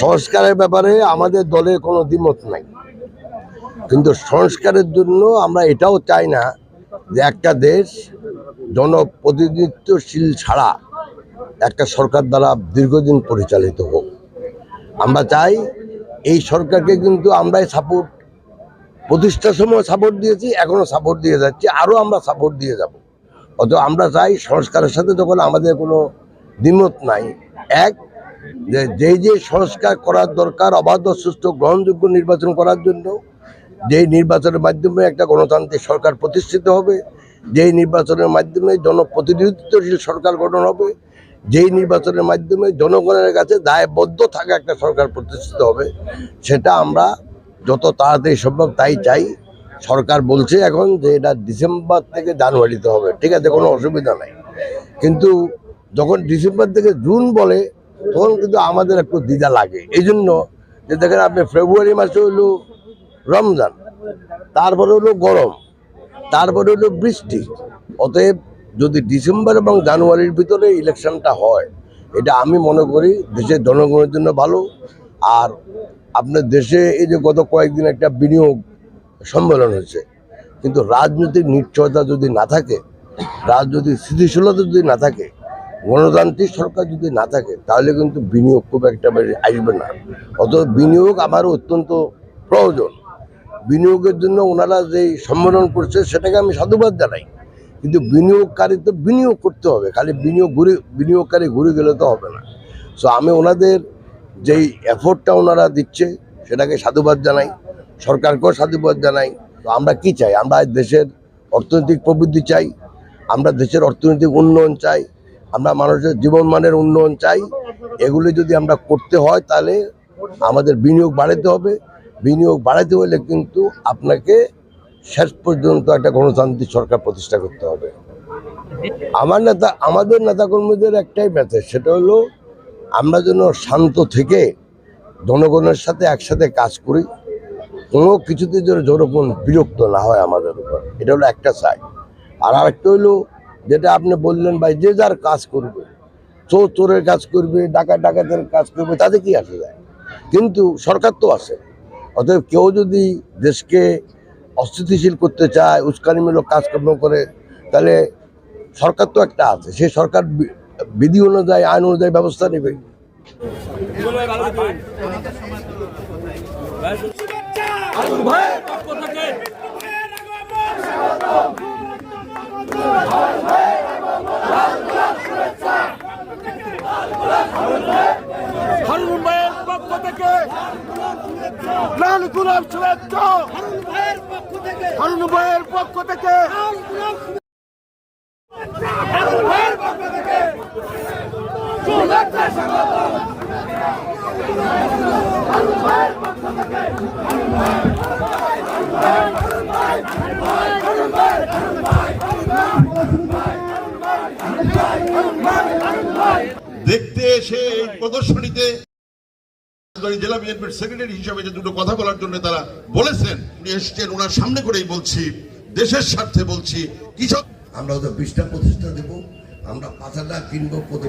সংস্কারের ব্যাপারে আমাদের দলের কোনো দ্বিমত নাই। কিন্তু সংস্কারের জন্য আমরা এটাও চাই না যে একটা দেশ জনপ্রতিনিধিত্বশীল ছাড়া একটা সরকার দ্বারা দীর্ঘদিন পরিচালিত হোক। আমরা চাই এই সরকারকে কিন্তু আমরাই সাপোর্ট প্রতিষ্ঠার সময় সাপোর্ট দিয়েছি, এখনও সাপোর্ট দিয়ে যাচ্ছি, আরও আমরা সাপোর্ট দিয়ে যাব। অত আমরা চাই সংস্কারের সাথে যখন আমাদের কোনো দ্বিমত নাই, এক যে যেই যে সংস্কার করার দরকার, অবাধ সুস্থ গ্রহণযোগ্য নির্বাচন করার জন্য, যেই নির্বাচনের মাধ্যমে একটা গণতান্ত্রিক সরকার প্রতিষ্ঠিত হবে, যেই নির্বাচনের মাধ্যমে জনপ্রতিনিধিত্বশীল সরকার গঠন হবে, যেই নির্বাচনের মাধ্যমে জনগণের কাছে দায়বদ্ধ থাকা একটা সরকার প্রতিষ্ঠিত হবে, সেটা আমরা যত তাড়াতাড়ি সম্ভব তাই চাই। সরকার বলছে এখন যে এটা ডিসেম্বর থেকে জানুয়ারিতে হবে, ঠিক আছে, কোনো অসুবিধা নাই। কিন্তু যখন ডিসেম্বর থেকে জুন বলে তখন কিন্তু আমাদের একটু দ্বিধা লাগে। এই জন্য যে দেখেন আপনি ফেব্রুয়ারি মাসে হলো রমজান, তারপরে হলো গরম, তারপরে হলো বৃষ্টি। অতএব যদি ডিসেম্বর এবং জানুয়ারির ভিতরে ইলেকশনটা হয়, এটা আমি মনে করি দেশের জনগণের জন্য ভালো। আর আপনার দেশে এই যে গত কয়েকদিন একটা বিনিয়োগ সম্মেলন হয়েছে, কিন্তু রাজনৈতিক নিশ্চয়তা যদি না থাকে, রাজনৈতিক স্থিতিশীলতা যদি না থাকে গণতান্ত্রিক সরকার যদি না থাকে, তাহলে কিন্তু বিনিয়োগ খুব একটা আসবে না। অত বিনিয়োগ আমার অত্যন্ত প্রয়োজন। বিনিয়োগের জন্য ওনারা যে সম্মেলন করছে, সেটাকে আমি সাধুবাদ জানাই। কিন্তু বিনিয়োগকারী তো বিনিয়োগ করতে হবে, খালি বিনিয়োগ ঘুরে, বিনিয়োগকারী ঘুরে গেলে তো হবে না। সো আমি ওনাদের যেই এফোর্টটা ওনারা দিচ্ছে, সেটাকে সাধুবাদ জানাই, সরকারকেও সাধুবাদ জানাই। তো আমরা কি চাই? আমরা দেশের অর্থনৈতিক প্রবৃদ্ধি চাই, আমরা দেশের অর্থনৈতিক উন্নয়ন চাই আমরা মানুষের জীবনমানের উন্নয়ন চাই। এগুলি যদি আমরা করতে হয় তাহলে আমাদের বিনিয়োগ বাড়াতে হবে। বিনিয়োগ বাড়াতে হলে কিন্তু আপনাকে শেষ পর্যন্ত একটা গণতান্ত্রিক সরকার প্রতিষ্ঠা করতে হবে। আমার নেতা, আমাদের নেতাকর্মীদের একটাই মেসেজ সেটা হলো আমরা যেন শান্ত থেকে জনগণের সাথে একসাথে কাজ করি। কোনো কিছুতে যেন জনগণ বিরক্ত না হয় আমাদের উপর। এটা হলো একটা সাইড আর আরেকটা হলো যেটা আপনি বললেন ভাই, যে যার কাজ করবে, চোর চোরের কাজ করবে, ডাকাত ডাকাতের কাজ করবে, তাতে কি আসে যায়? কিন্তু সরকার তো আছে। অতএব কেউ যদি দেশকে অস্থিতিশীল করতে চায়, উস্কানিমূলক কাজকর্ম করে, তাহলে সরকার তো একটা আছে। সেই সরকার বিধি অনুযায়ী, আইন অনুযায়ী ব্যবস্থা নেবে। হারুন শুভেচ্ছা হারুন ভাইয়ের পক্ষ থেকে। দেখতে এসে এই প্রদর্শনীতে জেলা বিএনপির সেক্রেটারি হিসাবে যে দুটো কথা বলার জন্য তারা বলেছেন উনি এসছেন ওনার সামনে করেই বলছি দেশের স্বার্থে বলছি কৃষক আমরা ওদের বিশটা প্রতিষ্ঠা দেবো আমরা পাঁচ হাজার কিনবো প্রতি